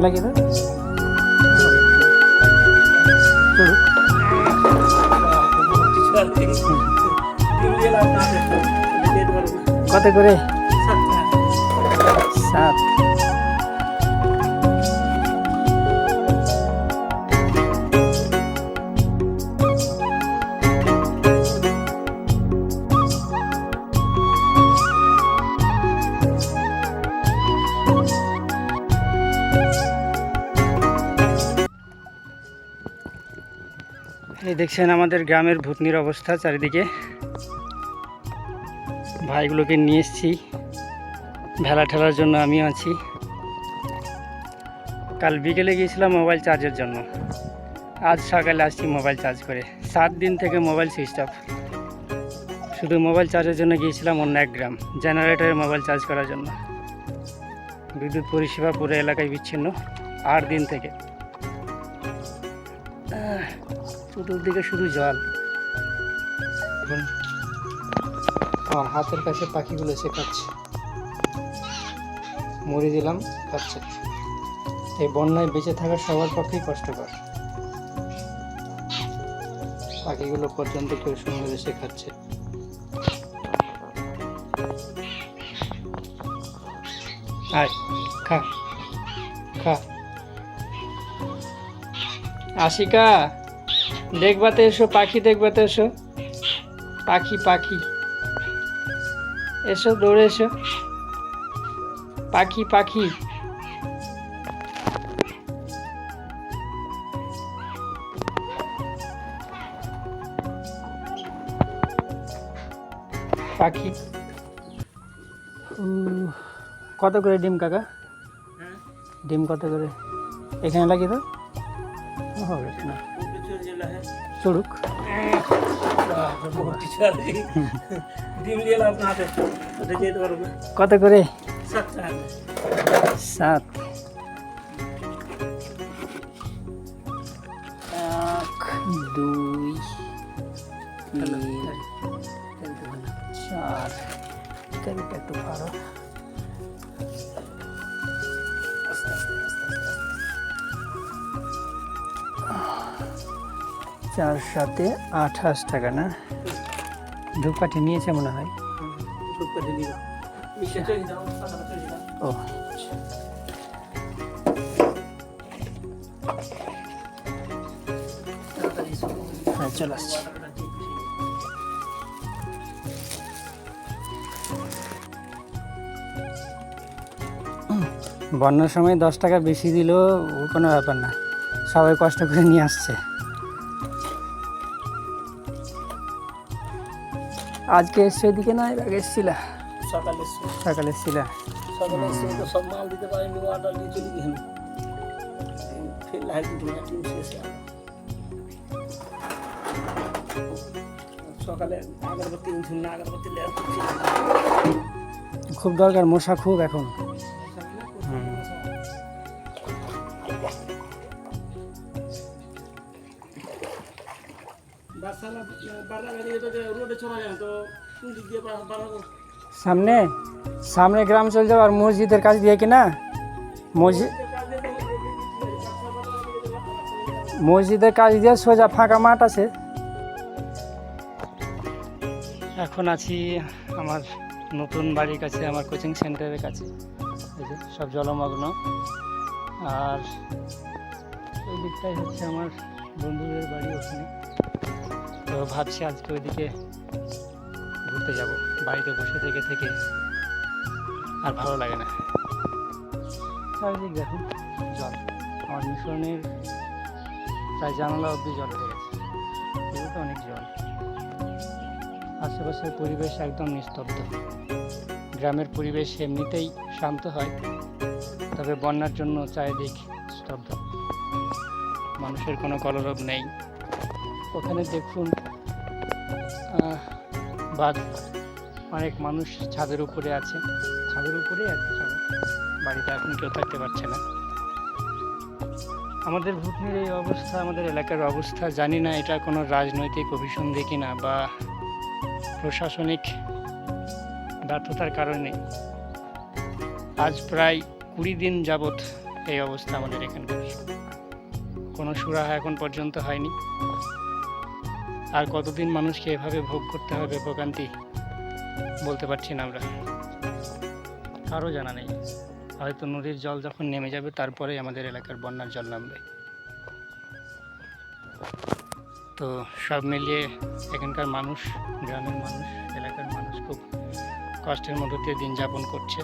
লাগিয়ে কত করে? সাত। এই দেখছেন আমাদের গ্রামের ভূতনির অবস্থা চারিদিকে। ভাইগুলোকে নিয়ে এসেছি। ভেলা ঠেলার জন্য আমিও আছি। কাল বিকেলে গিয়েছিলাম মোবাইল চার্জের জন্য। আজ সকালে আসছি মোবাইল চার্জ করে। সাত দিন থেকে মোবাইল সুইচ অফ। শুধু মোবাইল চার্জের জন্য গিয়েছিলাম অন্য এক গ্রাম জেনারেটরে মোবাইল চার্জ করার জন্য। বিদ্যুৎ পরিষেবা পুরো এলাকায় বিচ্ছিন্ন। আট দিন থেকে। চতুর্দিকে শুধু জল। এখন আমার হাতের কাছে পাখিগুলো এসে খাচ্ছে। মরে দিলাম খাচ্ছে। এই বন্যায় বেঁচে থাকা সবার পক্ষেই কষ্টকর। পাখিগুলো পর্যন্ত কেউ সুন্দর এসে খাচ্ছে। খা খা। আশিকা! দেখবাতে এসো পাখি দেখবাতে এসো। পাখি পাখি। এসো দৌড়ে এসো। পাখি পাখি। পাখি। কত করে ডিম কাকা? ডিম কত করে? এখানে লাগিয়ে দাও। হবে না। চড়ুক। কত করে? সাত। এক দুই তিন চার। তেলটা একটু ভালো। চার সাথে আঠাশ টাকা না? ধূপকাঠি নিয়েছে মনে হয়। ও। হ্যাঁ চলে আসছি। বন্যার সময় দশ টাকা বেশি দিলেও কোনো ব্যাপার না। সবাই কষ্ট করে নিয়ে আসছে। আজকে এসছো এদিকে না এর আগে এসছিলা সকালে সকালে এসছিলা সকালে এসে তো সব মাল দিতে পারিনি অর্ডার চলে না টিম শেষে সকালে আগরবাতি ছিল না আগরবাতি খুব দরকার মশা খুব এখন। সামনে? সামনে গ্রাম চলে যাও আর মসজিদের কাছ দিয়ে কি না মসজিদ মসজিদের কাছ দিয়ে সোজা ফাঁকা মাঠ আছে। এখন আছি আমার নতুন বাড়ির কাছে, আমার কোচিং সেন্টারের কাছে। সব জলমগ্ন। আর ওই দিকটাই হচ্ছে আমার বন্ধুদের বাড়ি ওখানে। তো ভাবছি আজকে ওইদিকে ঘুরতে যাব। বাড়িতে বসে থেকে থেকে আর ভালো লাগে না। চারিদিক দেখুন জল। আমার মিশনের প্রায় জানালা অবধি জল হয়ে গেছে। এগুলো অনেক জল। আশেপাশের পরিবেশ একদম নিস্তব্ধ। গ্রামের পরিবেশ এমনিতেই শান্ত হয়, তবে বন্যার জন্য চারিদিক স্তব্ধ। মানুষের কোনো কলরব নেই। ওখানে দেখুন বাঘ অনেক মানুষ ছাদের উপরে আছে। ছাদের উপরেই আছে সবাই। বাড়িতে এখন কেউ থাকতে পারছে না। আমাদের ভুতনির এই অবস্থা, আমাদের এলাকার অবস্থা জানি না, এটা কোনো রাজনৈতিক অভিসন্ধি কিনা বা প্রশাসনিক ব্যর্থতার কারণে। আজ প্রায় কুড়ি দিন যাবৎ এই অবস্থা আমাদের এখানকার। কোনো সুরাহা এখন পর্যন্ত হয়নি। আর কতদিন মানুষকে এভাবে ভোগ করতে হবে ভোগান্তি বলতে পারছি না আমরা। কারও জানা নেই। হয়তো নদীর জল যখন নেমে যাবে, তারপরে আমাদের এলাকার বন্যার জল নামবে। তো সব মিলিয়ে এখানকার মানুষ, গ্রামের মানুষ, এলাকার মানুষ খুব কষ্টের মধ্য দিয়ে দিন যাপন করছে।